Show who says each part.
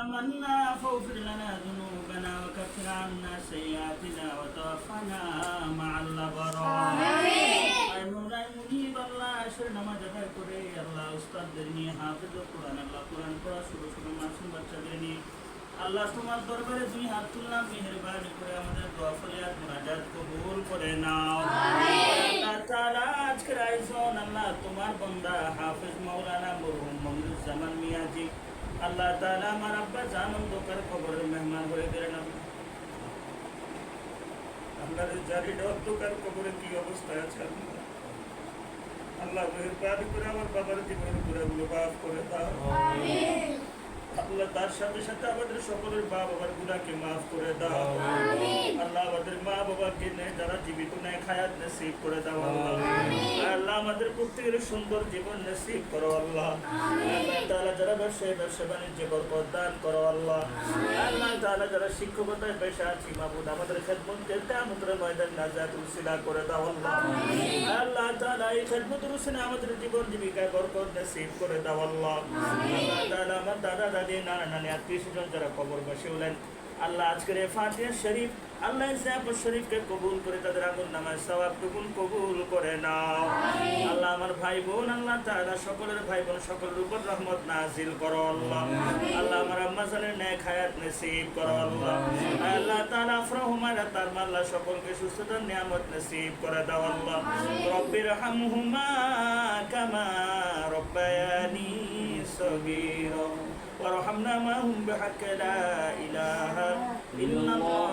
Speaker 1: آمنا فاغفر لنا ذنوبنا وكفر عنا سيئاتنا وتوفنا مع الأبرار আয় মৌলাই মুজিব আল্লাহ আসর নামাজ আদায় করে আল্লাহ উস্তাদদের নিয়ে হাফিজ কোরআন আল্লাহ কোরআন পড়া ছোট ছোট মাসুম বাচ্চাদের নিয়ে আল্লাহ তোমার দরবারে দুই হাত তুললাম মেহেরবানি করে আমাদের দোয়া ফরিয়াদ মুনাজাত কবুল করে নাও আল্লাহ তাআলা আজকের আয়োজন আল্লাহ তোমার বান্দা হাফিজ মাওলানা মরহুম মমিনুজ্জামান মিয়াজি আল্লাহ তাআলা আমার আব্বা জান দোকার কবরের মেহমান হয়ে গেলেন জারিটা অন্ধকার কবরে কি অবস্থায় আছে আল্লাহ মেহরবানি করে আমার বাবার জীবনের গুণাগুলো মাফ করে দাও। আল্লাহ তার সাথে সাথে আমাদের সকলের বাবা বাবার গুণাকে মাফ করে দাও। মা বাবাকে নেয় যারা জীবিত নেয় খায়াত নসিব করে দাও আল্লাহ। আল্লাহ আমাদের প্রত্যেকের সুন্দর জীবন নসিব করো আল্লাহ। আল্লাহ তাআলা যারা ব্যবসায় ব্যবসা বাণিজ্য বরকত দান করো আল্লাহ। আল্লাহ তাআলা যারা শিক্ষকতায় পেশা আছি মাহবুদ আমাদের খেদমতকে ময়দান নাজাত উসিলা করে দাও আল্লাহ। আল্লাহ তাআলা এই খেদমতের উসিলা আমাদের জীবন জীবিকায় বরকত নসিব করে দাও আল্লাহ। আল্লাহ তাআলা আমার দাদা দাদি নানা নানি আত্মীয় স্বজন যারা কবর বসে হলেন আল্লাহ আজকের ফাতিহা শরীফ আল্লাহ জাফর শরীফকে কবুল করে তাদের আগুন নামায় টুকুন কবুল করে নাও। আল্লাহ আমার ভাই বোন আল্লাহ তাআলা সকলের ভাই বোন সকলের উপর রহমত নাজিল করো আল্লাহ। আল্লাহ আমার আম্মা জানের ন্যায় খায়াত নসিব করো আল্লাহ। আল্লাহ তাআলা আফরাহুমারা তার আল্লাহ সকলকে সুস্থতার নিয়ামত নসিব করে দাও আল্লাহ। রব্বির হামহুমা কামা রব্বায়ানি সগীরা। وارحمنا معهم بحق لا إله إلا الله.